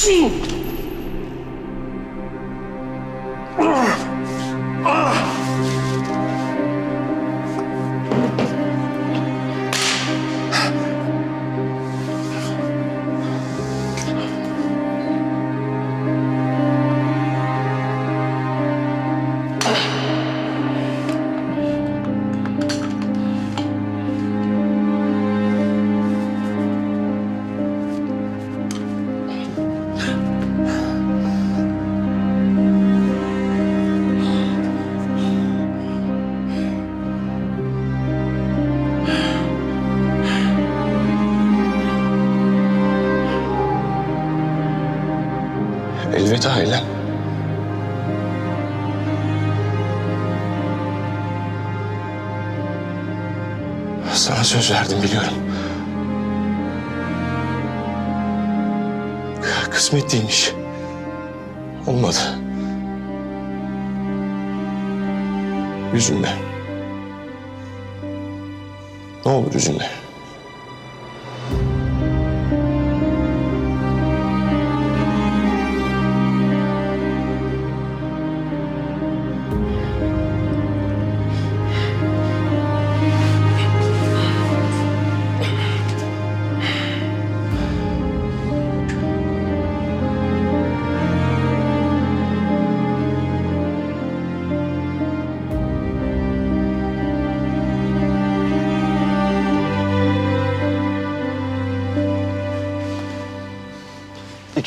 信。Söz verdim biliyorum. Kısmetliymiş. Olmadı. Üzülme. Ne olur üzülme.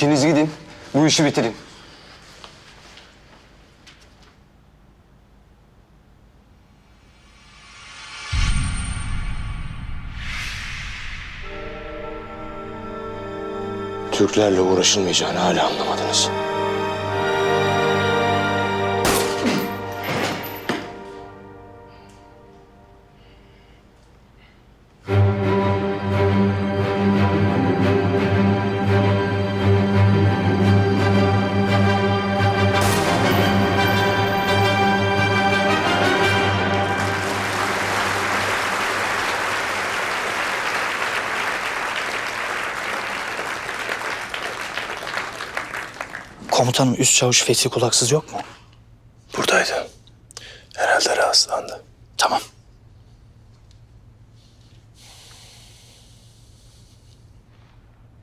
İkiniz gidin. Bu işi bitirin. Türklerle uğraşılmayacağını hala anlamadınız. Komutanım üst çavuş Fethi Kulaksız yok mu? Buradaydı. Herhalde rahatsızlandı. Tamam.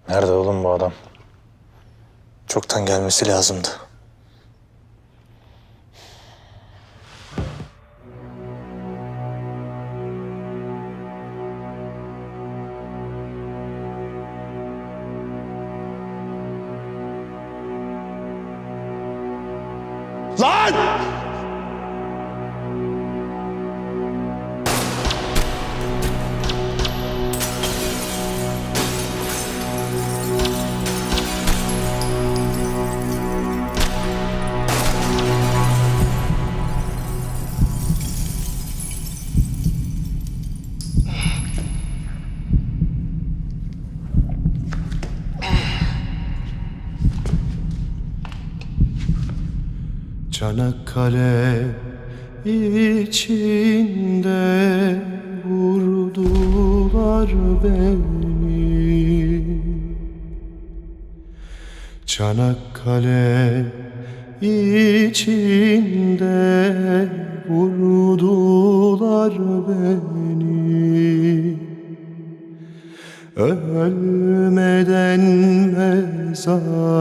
Nerede oğlum bu adam? Çoktan gelmesi lazımdı. Çanakkale içinde vurdular beni. Çanakkale içinde vurdular beni. Ölmeden mezara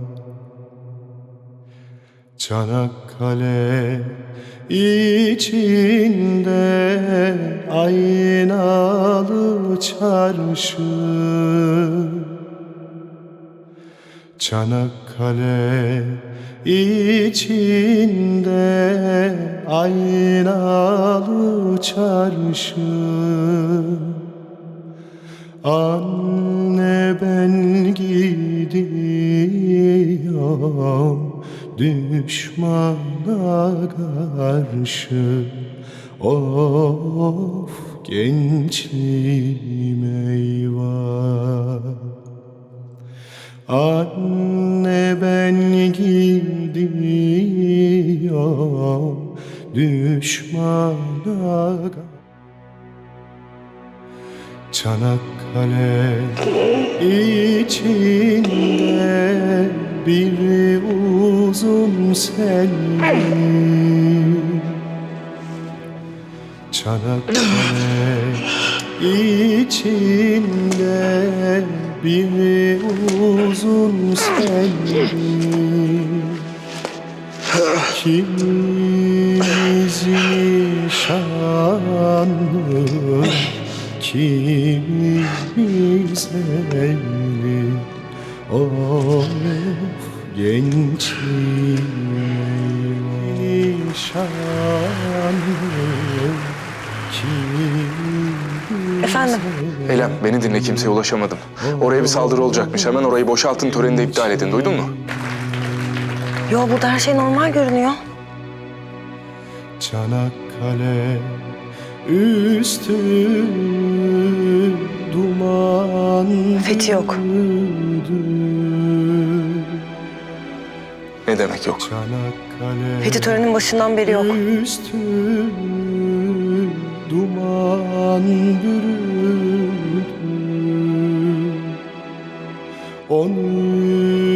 Çanakkale içinde aynalı çarşı. Çanakkale içinde aynalı çarşı. Anne ben gidip düşmana karşı. Of gençliğim eyvah. Anne ben gidiyorum düşmana Çanakkale içinde bir uzun selvi Çanakkale içinde bir uzun selvi Kimimiz nişanlı Kimimiz evli Of Efendim? Eylem beni dinle kimseye ulaşamadım. Oraya bir saldırı olacakmış. Hemen orayı boşaltın töreni de iptal edin. Duydun mu? Yo burada her şey normal görünüyor. Çanakkale üstü duman Fethi yok. Ne demek yok? Fethi törenin başından beri yok. üstü duman On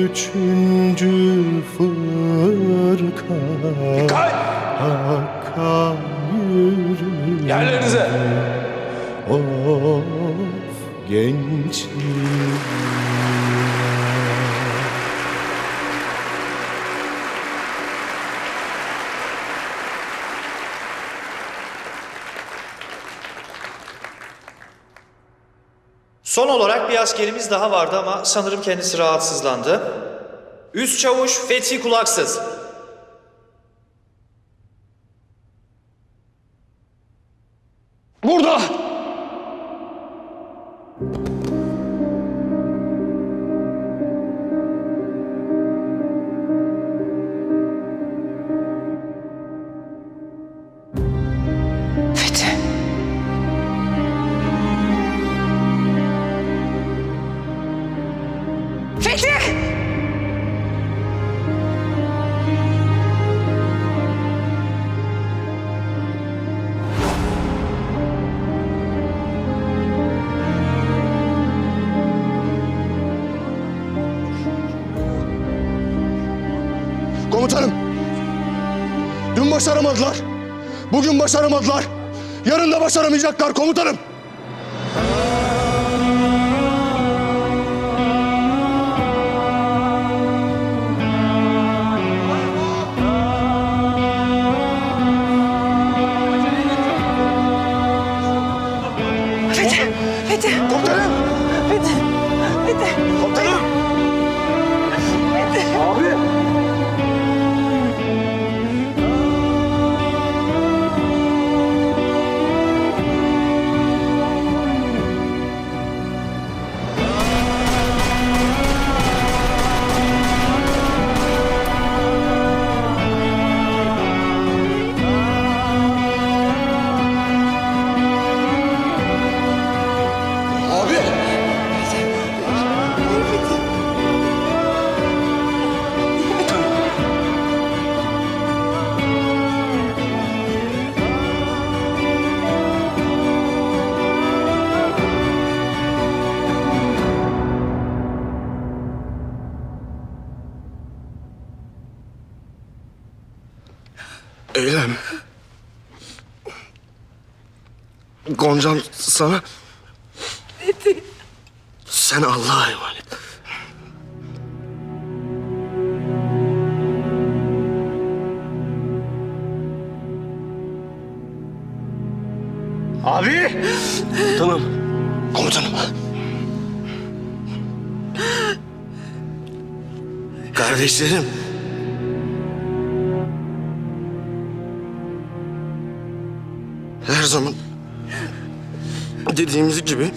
üçüncü fırka Hakka Yerlerinize! Of gençliğim olarak bir askerimiz daha vardı ama sanırım kendisi rahatsızlandı. Üst çavuş Fethi Kulaksız. Başaramadılar. Bugün başaramadılar. Yarın da başaramayacaklar komutanım. Fethi! Fethi! Komutanım. Fethi! Fethi! Komutanım. Goncam sana... Sen Allah'a emanet. Abi! Tamam. Komutanım. Kardeşlerim. Her zaman dediğimiz gibi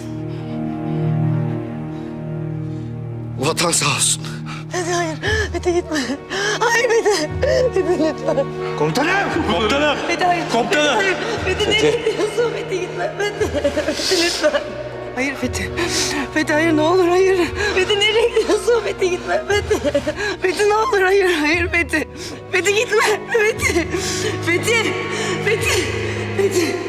vatan sağ olsun. Fethi hayır. Fethi gitme. Hayır Fethi. Fethi lütfen. Komutanım! Komutanım! Fethi hayır. Komutanım! Fethi hayır. Fethi nereye gidiyorsun? Fethi gitme. Fethi. Fethi lütfen. Hayır Fethi. Fethi hayır ne olur hayır. Fethi nereye gidiyorsun? Fethi gitme. Fethi. Fethi ne olur hayır hayır Fethi. Fethi gitme. Fethi. Fethi. Fethi. Fethi. Fethi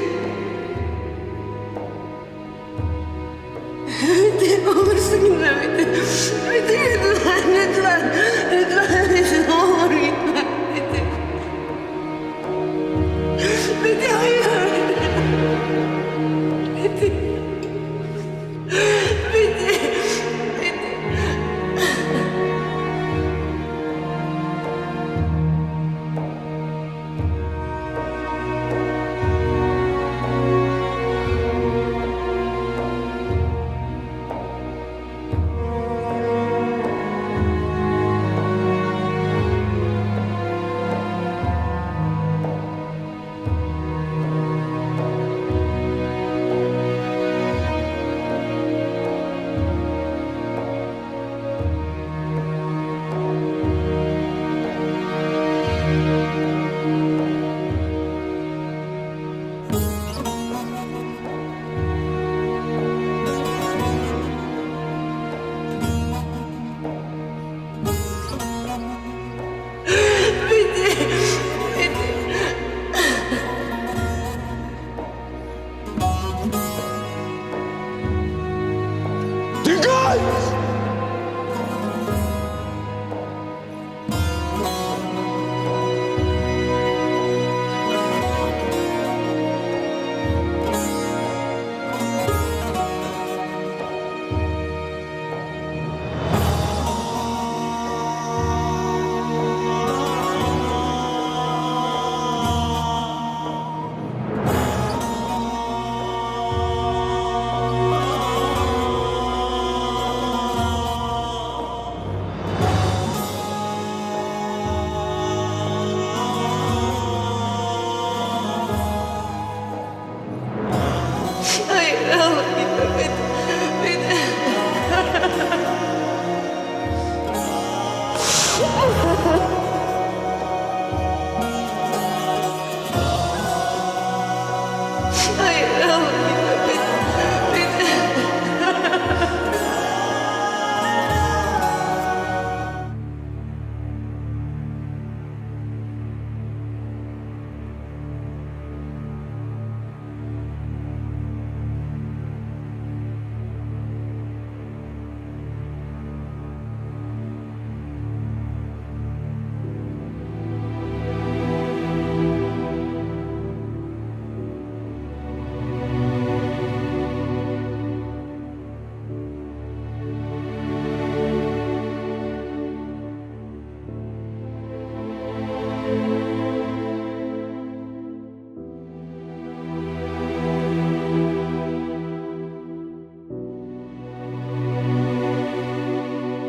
Fethi lütfen lütfen. Lütfen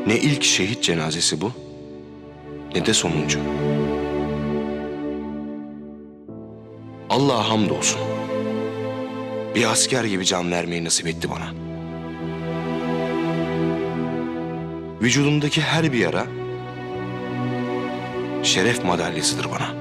Ne ilk şehit cenazesi bu, ne de sonuncu. Allah'a hamdolsun. Bir asker gibi can vermeyi nasip etti bana. Vücudumdaki her bir yara şeref madalyasıdır bana.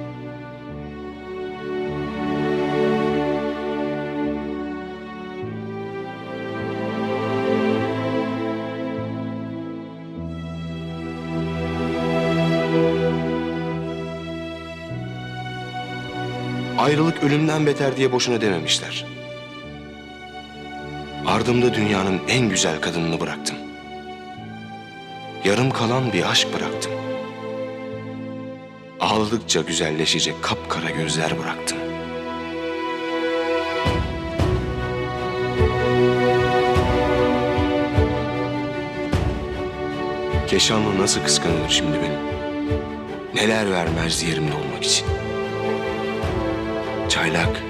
Ayrılık ölümden beter diye boşuna dememişler. Ardımda dünyanın en güzel kadınını bıraktım. Yarım kalan bir aşk bıraktım. Ağladıkça güzelleşecek kapkara gözler bıraktım. Keşanlı nasıl kıskanılır şimdi benim? Neler vermez yerimde olmak için. Çaylak.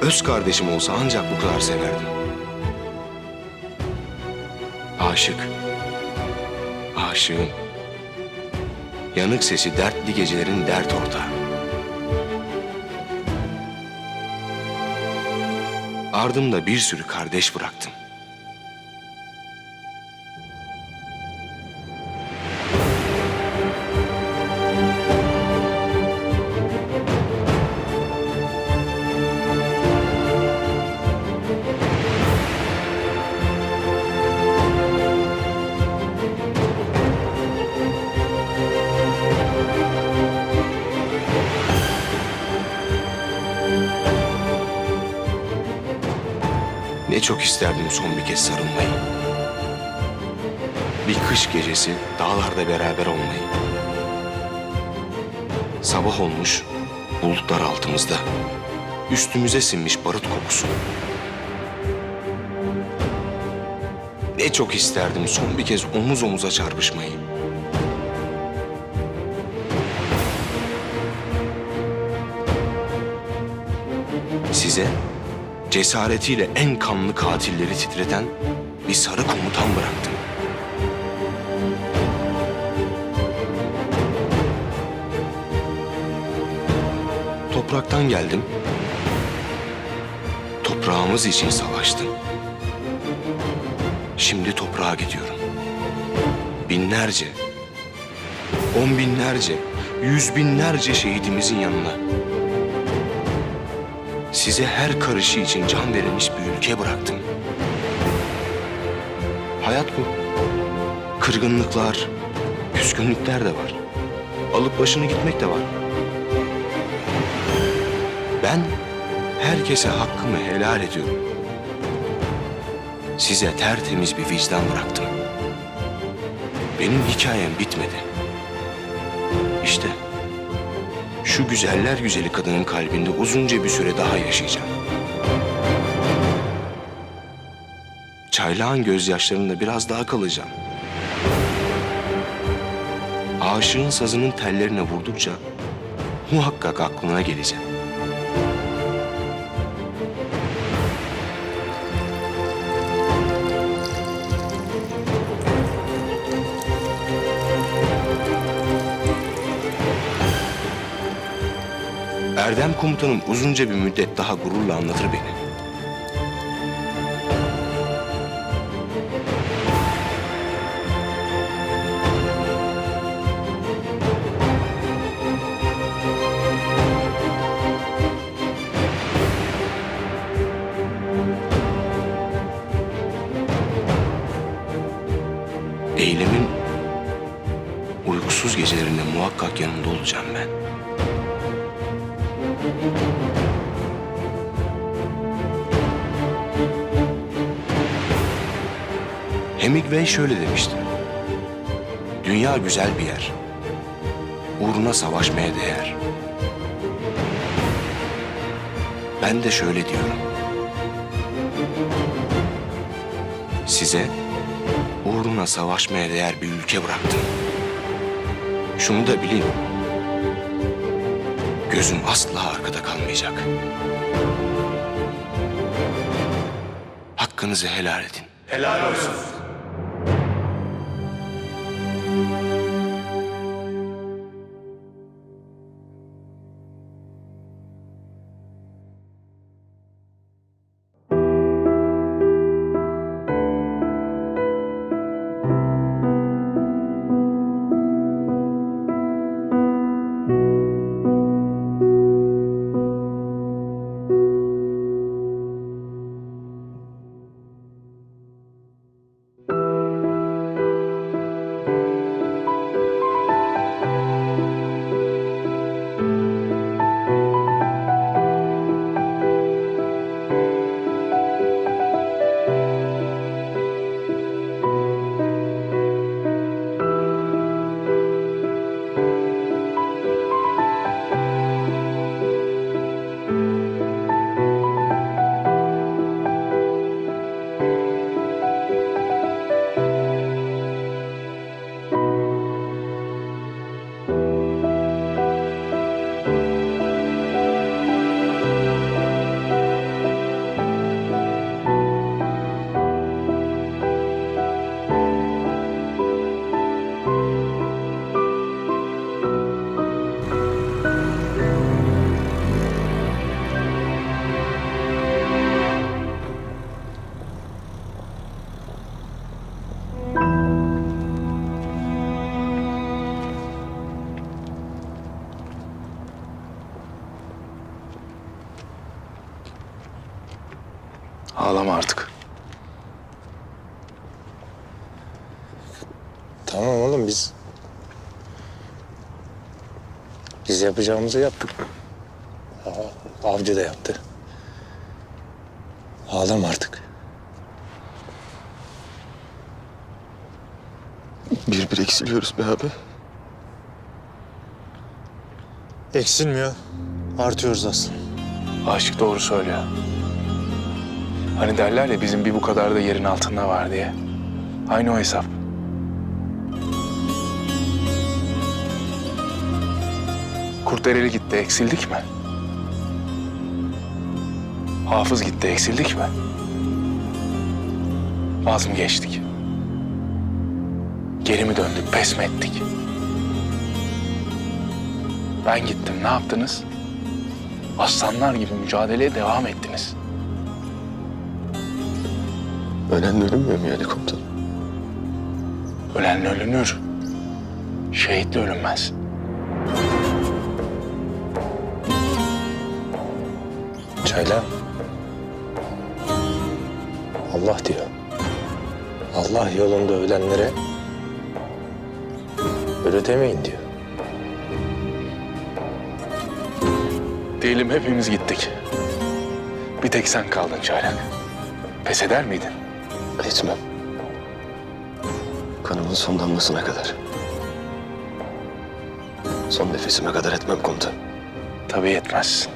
Öz kardeşim olsa ancak bu kadar severdim. Aşık. Aşığım. Yanık sesi dertli gecelerin dert ortağı. Ardımda bir sürü kardeş bıraktım. Çok isterdim son bir kez sarılmayı. Bir kış gecesi dağlarda beraber olmayı. Sabah olmuş, bulutlar altımızda. Üstümüze sinmiş barut kokusu. Ne çok isterdim son bir kez omuz omuza çarpışmayı. Size cesaretiyle en kanlı katilleri titreten bir sarı komutan bıraktım. Topraktan geldim. Toprağımız için savaştım. Şimdi toprağa gidiyorum. Binlerce, on binlerce, yüz binlerce şehidimizin yanına. Size her karışı için can verilmiş bir ülke bıraktım. Hayat bu. Kırgınlıklar, küskünlükler de var. Alıp başını gitmek de var. Ben herkese hakkımı helal ediyorum. Size tertemiz bir vicdan bıraktım. Benim hikayem bitmedi. İşte şu güzeller güzeli kadının kalbinde uzunca bir süre daha yaşayacağım. Çaylağın gözyaşlarında biraz daha kalacağım. Aşığın sazının tellerine vurdukça muhakkak aklına geleceğim. Erdem komutanım uzunca bir müddet daha gururla anlatır beni. Eylemin uykusuz gecelerinde muhakkak yanında olacağım ben. Hemingway şöyle demişti. Dünya güzel bir yer. Uğruna savaşmaya değer. Ben de şöyle diyorum. Size uğruna savaşmaya değer bir ülke bıraktım. Şunu da bilin. Gözüm asla arkada kalmayacak. Hakkınızı helal edin. Saçmalama artık. Tamam oğlum biz... Biz yapacağımızı yaptık. Avcı da yaptı. Ağlama artık. Bir bir eksiliyoruz be abi. Eksilmiyor. Artıyoruz aslında. Aşık doğru söylüyor. Hani derler ya bizim bir bu kadar da yerin altında var diye. Aynı o hesap. Kurtdereli gitti, eksildik mi? Hafız gitti, eksildik mi? Vaz mı geçtik? Geri mi döndük, pes mi ettik? Ben gittim, ne yaptınız? Aslanlar gibi mücadeleye devam ettiniz. Ölen ölünmüyor mu yani komutanım? Ölen ölünür. Şehitle ölünmez. Çayla. Allah diyor. Allah yolunda ölenlere ölü demeyin diyor. Diyelim hepimiz gittik. Bir tek sen kaldın Çaylak. Pes eder miydin? Etmem. Kanımın son damlasına kadar. Son nefesime kadar etmem komutan. Tabii etmezsin.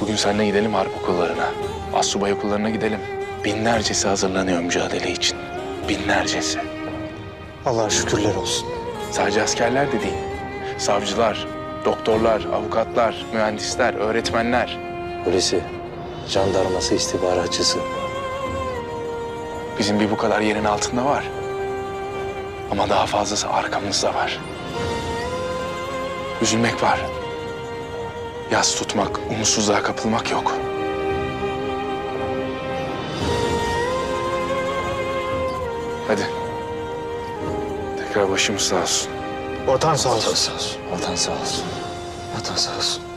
Bugün seninle gidelim harp okullarına. Assubay okullarına gidelim. Binlercesi hazırlanıyor mücadele için. Binlercesi. Allah'a şükürler olsun. Sadece askerler de değil. Savcılar, doktorlar, avukatlar, mühendisler, öğretmenler. Polisi, jandarması, istihbaratçısı. Bizim bir bu kadar yerin altında var. Ama daha fazlası arkamızda var. Üzülmek var. Yas tutmak, umutsuzluğa kapılmak yok. Hadi. Tekrar başımız sağ olsun. Vatan sağ olsun. Vatan sağ olsun. Vatan sağ olsun. Vatan sağ olsun.